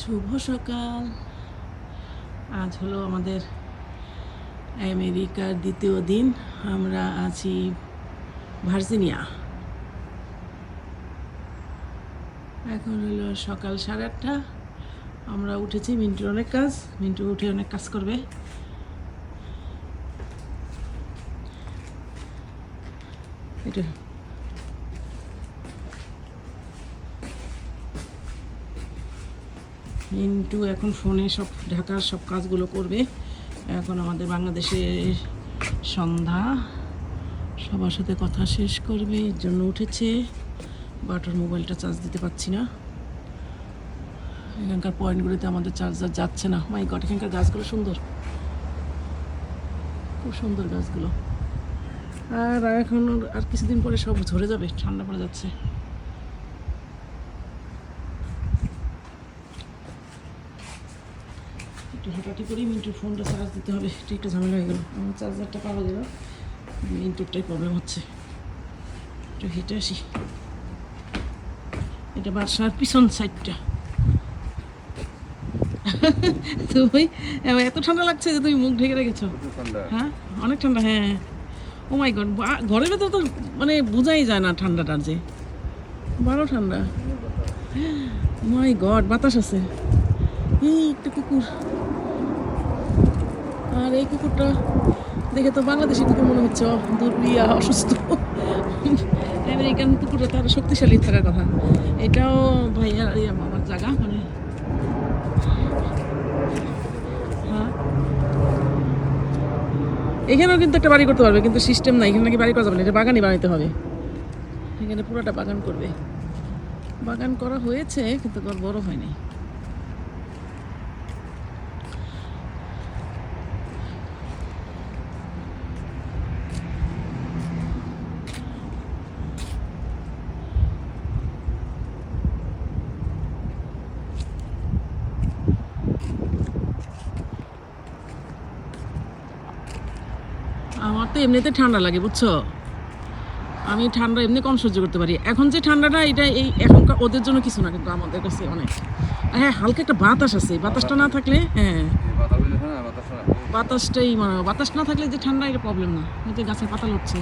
শুভ সকাল। আজ হলো আমাদের আমেরিকার দ্বিতীয় দিন। আমরা আছি ভার্জিনিয়া। এখন হলো সকাল সাড়ে আটটা। আমরা উঠেছি, মিন্টুর অনেক কাজ। মিন্টু উঠে অনেক কাজ করবে। এটা মিন্টু এখন ফোনে সব ঢাকার সব কাজগুলো করবে। এখন আমাদের বাংলাদেশে সন্ধ্যা। সবার সাথে কথা শেষ করবে, এর জন্য উঠেছে। বাটার মোবাইলটা চার্জ দিতে পারছি না। এখানকার পয়েন্টগুলোতে আমাদের চার্জার যাচ্ছে না। মাই গড এখানকার গাছগুলো সুন্দর। খুব সুন্দর গাছগুলো। আর এখন আর কিছুদিন পরে সব ঝরে যাবে, ঠান্ডা পড়ে যাচ্ছে। একটু করি মিন্টুর ফোনটা চার্জ দিতে হবে এটা একটু ঝামেলা হয়ে গেল। আমার চার্জারটা পাওয়া গেল। মিন্টুরটাই প্রবলেম হচ্ছে। একটু হেঁটে আসি। এটা বাসার পিছন সাইডটা তুমি এত ঠান্ডা লাগছে যে তুমি মুখ ঢেকে রেখেছো। হ্যাঁ? অনেক ঠান্ডা হ্যাঁ ও মাই গড ঘরের ভেতর তো মানে বোঝাই যায় না ঠান্ডাটা যে। বড় ঠান্ডা। মাই গড বাতাস আছে। এই একটা কুকুর। আর এই কুকুরটা দেখে তো বাংলাদেশি কুকুর মনে হচ্ছে দুর্বিয়া, অসুস্থ। আমেরিকান কুকুরটা তার শক্তিশালী থাকার কথা। এটাও ভাইয়া এই আমার জায়গা মানে। হ্যাঁ। এখানেও কিন্তু একটা বাড়ি করতে পারবে, কিন্তু সিস্টেম নাই, এখানে নাকি বাড়ি করা যাবে না, এটা বাগানই বানাইতে হবে। এখানে পুরোটা বাগান করবে। বাগান করা হয়েছে, কিন্তু বড় হয়নি। আমার তো এমনিতে ঠান্ডা লাগে, বুঝছ? আমি ঠান্ডা এমনি কম সহ্য করতে পারি। এখন যে ঠান্ডাটা, এটা এই এখনকার ওদের জন্য কিছু না, কিন্তু আমাদের কাছে অনেক। হ্যাঁ হালকা একটা বাতাস আছে। বাতাসটা না থাকলে হ্যাঁ। বাতাসটাই মানে বাতাস না থাকলে যে ঠান্ডা, এটা প্রবলেম না। যে গাছের পাতা লড়ছে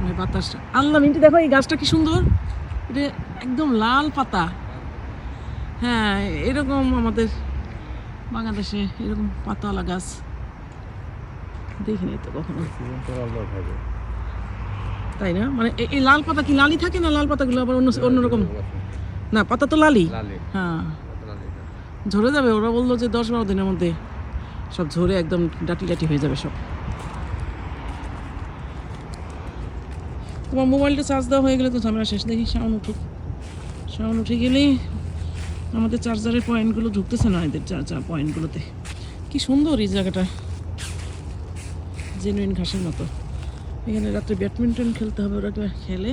মানে বাতাসটা আল্লাহ, মিন্টি, দেখো এই গাছটা কি সুন্দর? এটা একদম লাল পাতা। হ্যাঁ এরকম আমাদের বাংলাদেশে এরকম পাতাওয়ালা গাছ। দেখিনি তো কখনো। তাই না? মানে এই- লাল পাতা কি লালি থাকে না লাল পাতাগুলো আবার অন্য অন্যরকম? না পাতা তো লালি। হ্যাঁ। ঝরে যাবে ওরা বলল যে দশ বারো দিনের মধ্যে সব ঝরে একদম ডাটি ডাটি হয়ে যাবে সব। তোমার মোবাইলটা চার্জ দেওয়া হয়ে গেলে তো ঝামেলা শেষ। দেখি সাউন্ড উঠুক। সাউন্ড উঠে গেলেই আমাদের চার্জারের পয়েন্টগুলো ঢুকতেছে না এদের চার্জার পয়েন্টগুলোতে কি সুন্দর এই জায়গাটা। জেনুইন ঘাসের মতো। এখানে রাত্রে ব্যাডমিন্টন খেলতে হবে, ওরা খেলে।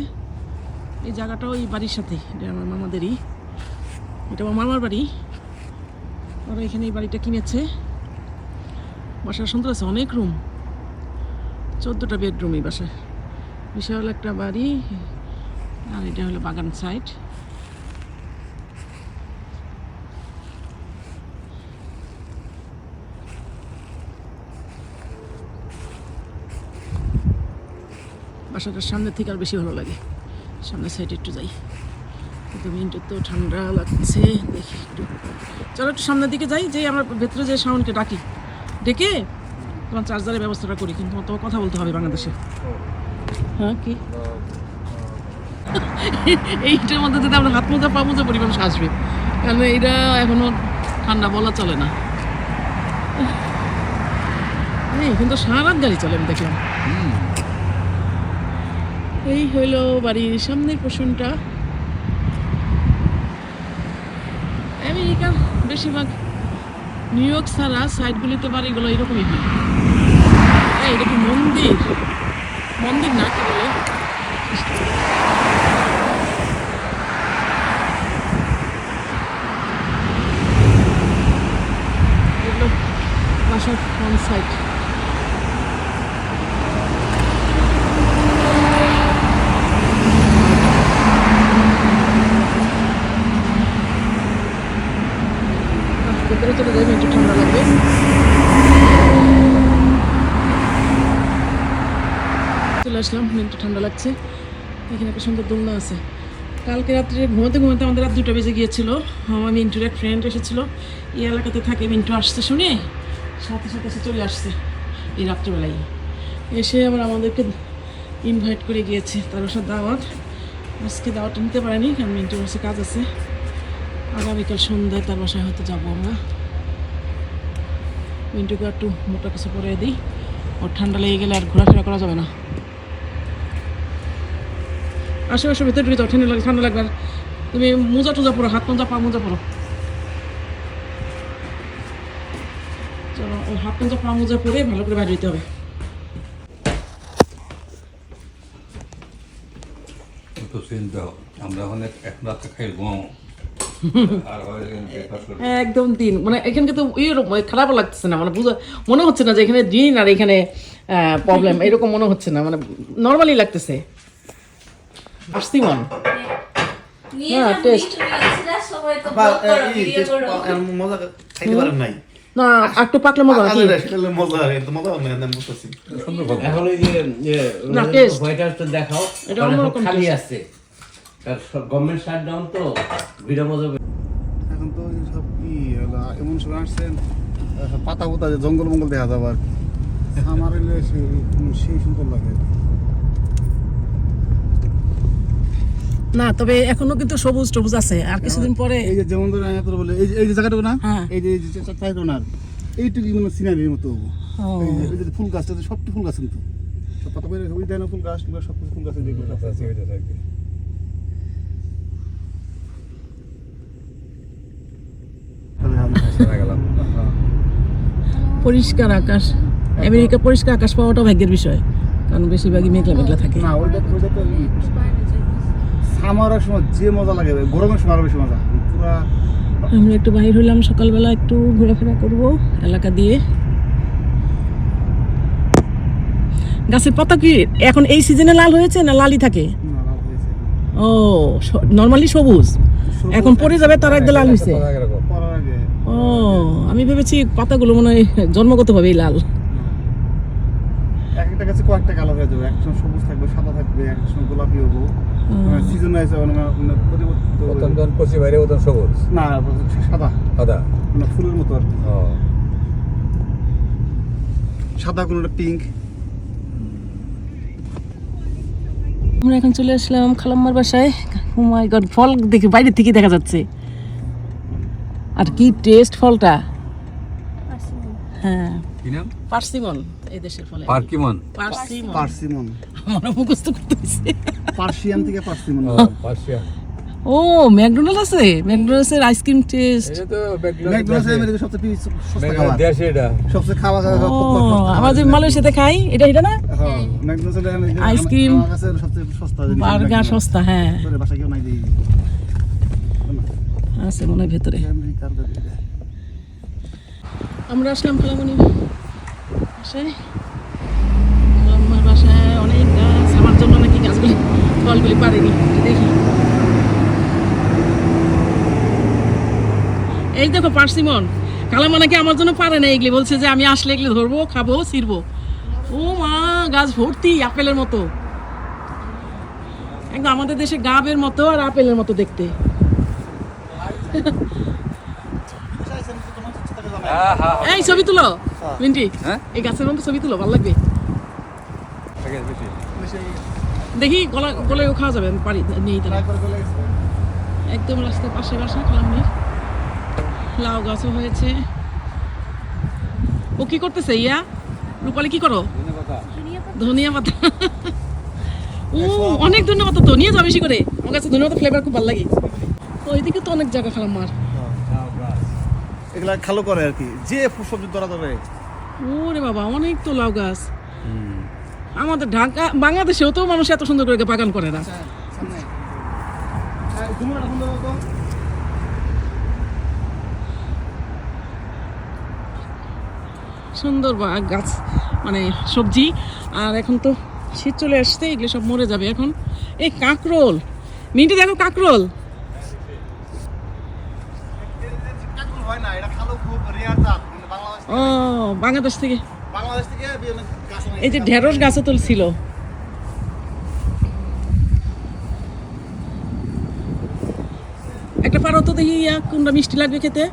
এই জায়গাটাও এই বাড়ির সাথে এটা আমার মামাদেরই। এটা আমার মামার বাড়ি। ওরা এখানে এই বাড়িটা কিনেছে। বাসা সুন্দর আছে, অনেক রুম। চোদ্দোটা বেডরুম এই বাসায় বিশাল একটা বাড়ি। আর এটা হলো বাগান সাইড বাসাটার সামনে থেকে আর বেশি ভালো লাগে। সামনের সাইডে একটু যাই। কিন্তু মিনিটের তো ঠান্ডা লাগছে, দেখি একটু। চলো একটু সামনের দিকে যাই যে আমরা ভেতরে যে সাউন্ডকে ডাকি। ডেকে তোমার চার্জারের ব্যবস্থাটা করি, কিন্তু তোমার কথা বলতে হবে বাংলাদেশে। হ্যাঁ কি? এইটার মধ্যে যদি আমরা হাত মোজা পা মোজা পরি মানুষ আসবে। কারণ এটা এখনও ঠান্ডা বলা চলে না। কিন্তু সারা গাড়ি চলে আমি দেখলাম। এই হইল বাড়ির সামনের পোষণটা। আমেরিকা, বেশিরভাগ নিউ ইয়র্ক ছাড়া সাইডগুলিতে বাড়িগুলো এরকমই হয়। এটা কি মন্দির। মন্দির না কি বলে? বাসার ফ্রন্ট সাইড ভেতরে চলে যাবে একটু ঠান্ডা লাগবে চলে আসলাম একটু ঠান্ডা লাগছে। এখানে একটা সুন্দর দোলনা আছে। কালকে রাত্রে ঘুমাতে ঘুমাতে আমাদের রাত দুটো বেজে গিয়েছিল। আমার মিন্টুর এক ফ্রেন্ড এসেছিল। এই এলাকাতে থাকে, মিন্টু আসতে শুনে, সাথে সাথে সে চলে আসছে এই রাত্রিবেলায়। এসে আবার আমাদেরকে ইনভাইট করে গিয়েছে, তার বাসার দাওয়াত। আজকে দাওয়াতটা নিতে পারেনি, কারণ মিন্টুর কাছে কাজ আছে। আগামীকাল সন্ধ্যায় তার বাসায় হয়তো যাব আমরা। মিন্টুকে একটু মোটা কিছু পরে দিই। ওর ঠান্ডা লেগে গেলে আর ঘোরাফেরা করা যাবে না। আশেপাশে ভেতরে ঢুকে যাও ঠান্ডা লাগে ঠান্ডা লাগবে। তুমি মোজা টুজা পরো হাত মোজা পা মোজা পরো। চলো ওই হাত মোজা পা মোজা পরে ভালো করে বাইরে দিতে হবে। একদম দিন মানে এখানকে তো খারাপ লাগতেছে না মানে বুঝা মনে হচ্ছে না যে এখানে দিন আর এখানে প্রবলেম এরকম মনে হচ্ছে না মানে নর্মালি লাগতেছে। আসছি মন না, টেস্ট করো। মজা খাইতে পারেন নাই না একটু পাকলে মজা নাকি মজা মজা হবে না আমি বুঝতেছি সুন্দর ভালো এখন ওই যে যে না, taste। হোয়াইট হাউসটা দেখাও এটা অন্যরকম খালি আছে গভর্নমেন্ট শাটডাউন তো মজা এখন তো সব ই এমন সময় আসছেন পাতা পোতা যে জঙ্গল মঙ্গল দেখা যাবে আর কি। আমার সেই সুন্দর লাগে না তবে এখনও কিন্তু সবুজ টবুজ আছে। আর কিছুদিন পরে এই যে যেমন ধরে আমি তোর বলে এই যে এই যে জায়গাটা না হ্যাঁ। এই যে এই যে চাইতো না এইটুকু মানে সিনারির মতো হব। এই যে- ফুল গাছটা সব ফুল গাছ কিন্তু। সব পাতা বের ওই দেয় না ফুল গাছ সব ফুল গাছ যেগুলো আছে তাহলে আমি- শোনা গেলাম। পরিষ্কার আকাশ। আমেরিকা পরিষ্কার আকাশ পাওয়াটা ভাগ্যের বিষয় কারণ বেশিরভাগই মেঘলা মেঘলা থাকে। না ওইটা ওইটা তো সামারের সময় যে মজা লাগে গরমের সময় আরও বেশি মজা। পুরা আমরা একটু বাইর হলাম সকালবেলা একটু ঘোরাফেরা করব এলাকা দিয়ে। গাছের পাতা কি? এখন এই সিজনে লাল হয়েছে না লালই থাকে? ও নর্মালি সবুজ। এখন পড়ে যাবে তার একদম লাল হয়েছে ও আমি ভেবেছি পাতাগুলো মনে হয় জন্মগতভাবেই লাল। একটা গাছে কয়েকটা কালার হয়ে যাবে। একসময় সবুজ থাকবে সাদা থাকবে একসময় গোলাপি হব। সিজন আছে মানে মানে কচি বাইরে সবুজ? না সাদা। সাদা? মানে ফুলের মতো আর সাদা কোনোটা পিঙ্ক আমরা এখন চলে আসলাম খালাম্মার বাসায়। ও মাই গড ফল দেখে বাইরে থেকে দেখা যাচ্ছে। আর কি টেস্ট ফলটা? হ্যাঁ। পার্সিমন। এই দেশের ফলে। Persimmon persimmon. পার্সিমন। আমার মুখস্থ করতে পার্সিয়ান থেকে পার্সিমন। পার্সিয়ান। ও ম্যাকডোনাল্ড আছে? ম্যাকডোনাল্ডসের আইসক্রিম টেস্ট ম্যাকডোনাল্ডস সবচেয়ে সস্তা খাবার। দেশে এটা। সবচেয়ে খাওয়া যায় আমরা যে মালয়েশিয়াতে খাই এটা এটা না? হ্যাঁ ম্যাকডোনাল্ডস আইসক্রিম, সবচেয়ে সস্তা বার্গার সস্তা হ্যাঁ। তোর কেউ নাই দিই আছে মনে হয় ভেতরে। আমরা আসলাম বাসায় আমার বাসায় অনেক গাছ আমার জন্য নাকি গাছগুলি ফলগুলি পারেনি দেখি। এই দেখো পার্সিমন খালামা নাকি আমার জন্য পারে না এগুলি বলছে যে আমি আসলে এগুলি ধরবো খাব ছিড়বো। ও মা গাছ ভর্তি আপেলের মতো। একদম আমাদের দেশে গাবের মতো আর আপেলের মতো দেখতে। এই ছবি তুলো। মিন্টি হ্যাঁ? এই গাছের মধ্যে ছবি তুলো ভালো লাগবে। দেখি গলা গলায় খাওয়া যাবে পারি নেই তাহলে। একদম রাস্তার পাশে বাসা খালামনির লাউ গাছও হয়েছে। ও কি করতেছে ইয়া? রূপালি কি করো? ধনিয়া পাতা। ও অনেক ধনিয়া পাতা তো নিয়ে যাও বেশি করে। আমার কাছে ধনিয়া পাতা ফ্লেভার খুব ভালো লাগে। ওইদিকে তো অনেক জায়গা খালাম্মার। এগুলা খালো করে আর কি। যে সবজি ধরা ধরে। ওরে বাবা অনেক তো লাউ গাছ। আমাদের ঢাকা বাংলাদেশেও তো মানুষ এত সুন্দর করে বাগান করে না। সুন্দর বা- গাছ মানে সবজি। আর এখন তো শীত চলে আসছে এগুলো সব মরে যাবে এখন। এই কাঁকরোল। মিন্টি দেখো কাঁকরোল হয় না এটা খালো খুব রেয়ার জাত মানে বাংলাদেশ ও বাংলাদেশ থেকে। বাংলাদেশ থেকে এই যে ঢেঁড়স গাছও তুলছিল একটা পারো তো দেখি ইয়া, কোনটা মিষ্টি লাগবে খেতে?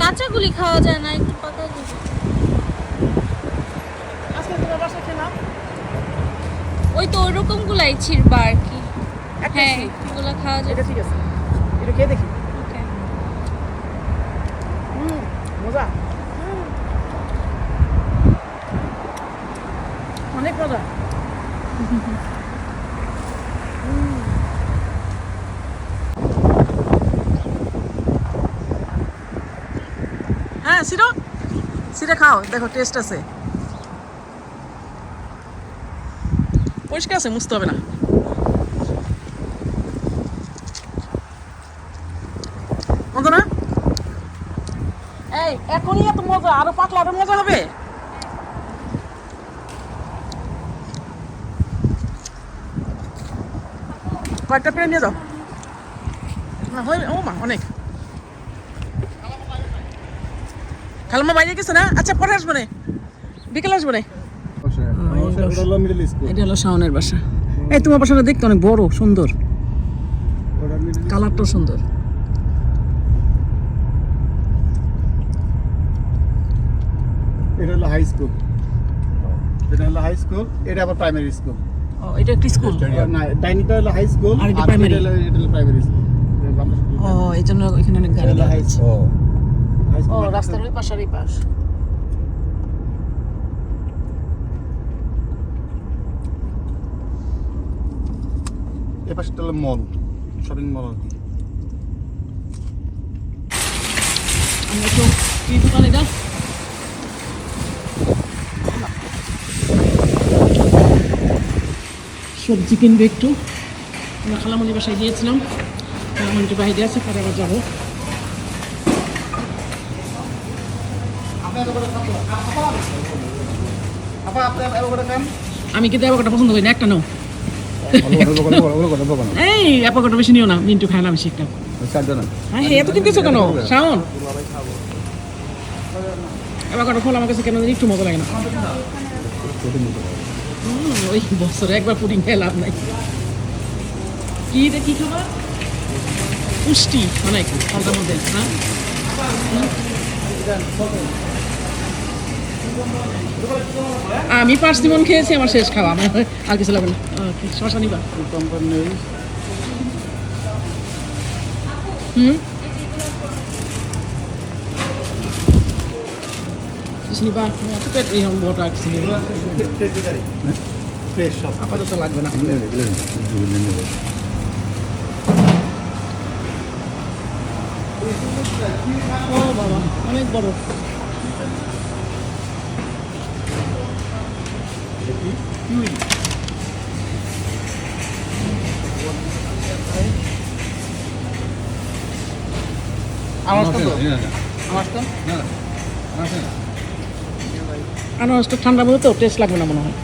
কাঁচাগুলি খাওয়া যায় না একটু পাকাগুলি আজকে তোমার বাসা খেলাম। ওই তো ওইরকম গুলাই ছিড়বা আর কি। হ্যাঁ খাওয়া যায়। এটা ঠিক আছে। এটা খেয়ে দেখি। মজা। অনেক মজা। হ্যাঁ সিরো। সিরে খাও দেখো টেস্ট আছে। পরিষ্কার আছে মুছতে হবে না মজা না এই এখনই এত মজা আরও পাতলা আরও মজা হবে? কয়েকটা পেয়ে নিয়ে যাও। না ও মা অনেক। খালামা বাইরে গেছে না? আচ্ছা পরে আসব না। বিকেলে আসব না। ওটা হলো মিডল স্কুল এটা হলো শাওনের বাসা। এই তোমার বাসাটা দেখতে অনেক বড় সুন্দর। কালারটাও সুন্দর। এটা হলো হাই স্কুল এটা হলো হাই স্কুল এটা আবার প্রাইমারি স্কুল ও এটা একটি স্কুল না ডাইনিটা হলো হাই স্কুল আর এটা primary? এটা হলো প্রাইমারি স্কুল ও এই জন্য এখানে অনেক গাড়ি হাই আছে স্কুল ও রাস্তার ওই পাশ। আর এই পাশ হলো মল শপিং মল আর কি। আমরা একটু কি দোকান এটা? সবজি কিনবে একটু। আমরা খালামণি বাসায় গিয়েছিলাম। খালামণিটি বাইরে আছে পরে আবার যাব। আমি কিন্তু অ্যাপোকাটা পছন্দ করি না, একটা নাও। এই অ্যাপোকাটা বেশি নিও না, মিন্টু খায় না বেশি একটা। হ্যাঁ এত কেন? আমার কাছে কেন একটু মজা লাগে না। ওই বছরে একবার পুডিং খেয়ে লাভ নাই। কি রে কি খাবার? পুষ্টি অনেক ফলটার মধ্যে হ্যাঁ আমি পাঁচ দিমন খেয়েছি আমার শেষ খাওয়া আমার আর কিছু লাগবে না। শশা নিবা। হুম? নিবা পেট এই হম বড়টা কিছু নিবা ফ্রেশ সব আপাতত লাগবে না। ও বাবা অনেক বড়। আমার তো? আমার তো আনারসটা ঠান্ডা মধ্যে তো টেস্ট লাগবে না মনে হয়।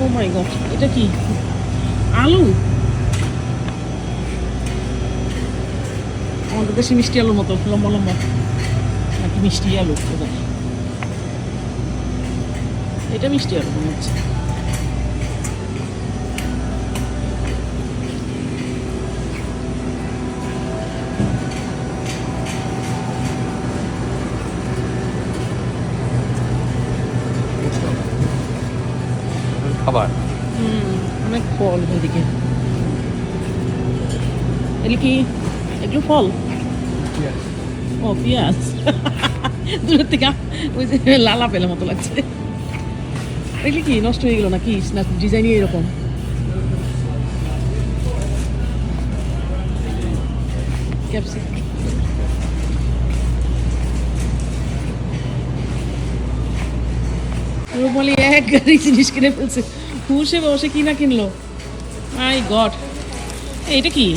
ও মাই গড এটা কি? আলু? দেশে মিষ্টি আলুর মতো লম্বা লম্বা। নাকি মিষ্টি আলু এটা মিষ্টি আলু মনে হচ্ছে। খাবার? হুম, অনেক ফল এদিকে এগুলো কি? এগুলো ফল? ও, পেঁয়াজ? দূরের থেকে ওই যে লালা পেলে মতো লাগছে। এগুলি কি নষ্ট হয়ে গেল নাকি? না, ডিজাইনই এরকম। ক্যাপসিকাম। এক গাড়ি জিনিস কিনে ফেলছে। হুসে বসে কি কিনলো। My god. এইটা কি?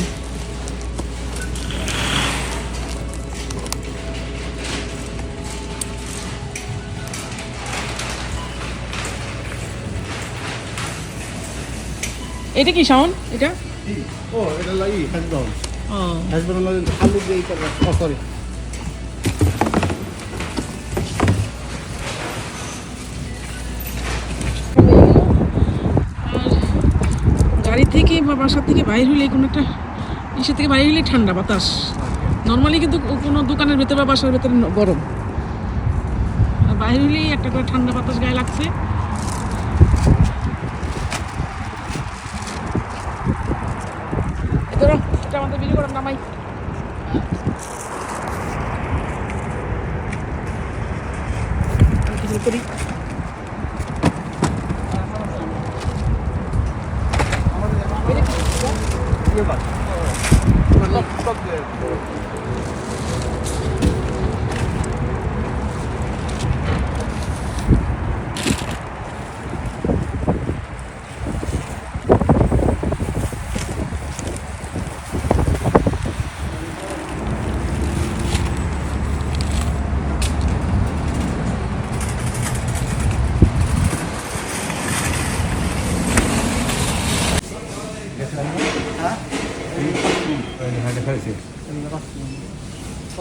এটা কি শাওন? এটা? ও এটা লাগি হ্যাশ ব্রাউন লাগে আলু দিয়ে ও সরি গাড়ি থেকে বা বাসা থেকে বাইরে হলে কোনো একটা ইসে থেকে বাইরে হলে ঠান্ডা বাতাস। নর্মালি কিন্তু কোনো দোকানের ভেতর বা বাসার ভেতরে গরম। আর বাইরে হলেই একটা করে ঠান্ডা বাতাস গায়ে লাগছে। ধরো, এটা আমাদের বিলি করার নামাই আমি কিছু করি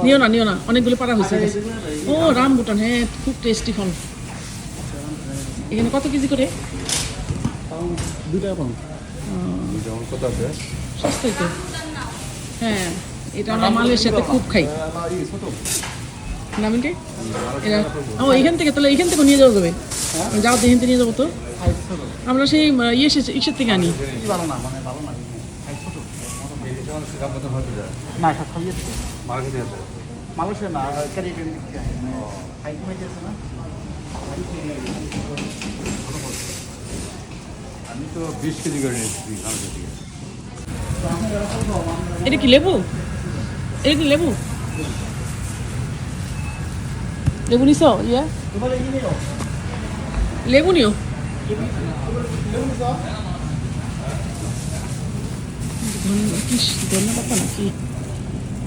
নিও না নিও না অনেকগুলো পাড়া হয়েছে ও রামবুটান হ্যাঁ খুব টেস্টি ফল। এখানে কত কেজি করে? সস্তাই তো। হ্যাঁ এটা আমরা মালয়েশিয়াতে খুব খাই। নামিনকে এটা ও এখান থেকে তাহলে এখান থেকে নিয়ে যাওয়া যাবে। যাও তো এখান থেকে নিয়ে যাব তো। আমরা সেই ইয়ে ইসের থেকে আনি। ভালো না ক্যারিবিয়ান দিক থেকে হাইট হয়ে। গেছে না? আমি তো বিশ কেজি করে নিয়েছি থেকে এটা কি লেবু? এটা কি লেবু? লেবু নিছ? ইয়া? লেবু নিও। ধন্যবাদ নাকি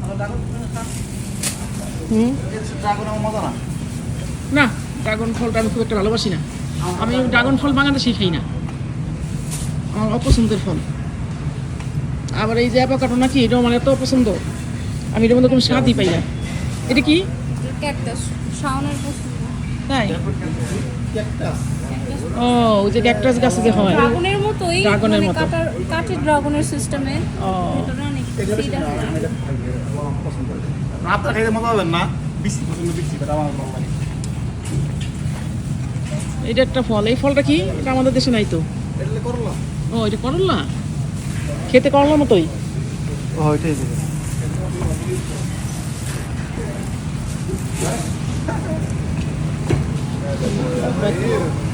হুম ড্রাগন আমার মজা না না ড্রাগন ফলটা আমি খুব একটা ভালোবাসি না। আমি ড্রাগন ফল বাংলাদেশেই খাই না। আমার অপছন্দের ফল। আবার এই যে অ্যাভোকাডো নাকি এটাও মানে এত অপছন্দ আমি এটার মধ্যে কোনো স্বাদই পাই না। এটা কি? ক্যাকটাস শাওনের পছন্দ। তাই? ও ওই যে ক্যাকটাস গাছে যে হয়। ড্রাগনের মতোই ড্রাগনের মানে মতো। কাঠের ড্রাগনের সিস্টেমে ও। ভিতরে অনেক। আপনার খাইতে মজা হবেন না। বেশি পছন্দ বেশি এটা আমার ভালো লাগে। এটা একটা ফল। এই ফলটা কি? এটা আমাদের দেশে নাই তো। এটা করল। ও এটা করলা? খেতে করলার মতোই। ও এটাই দেবে। Right.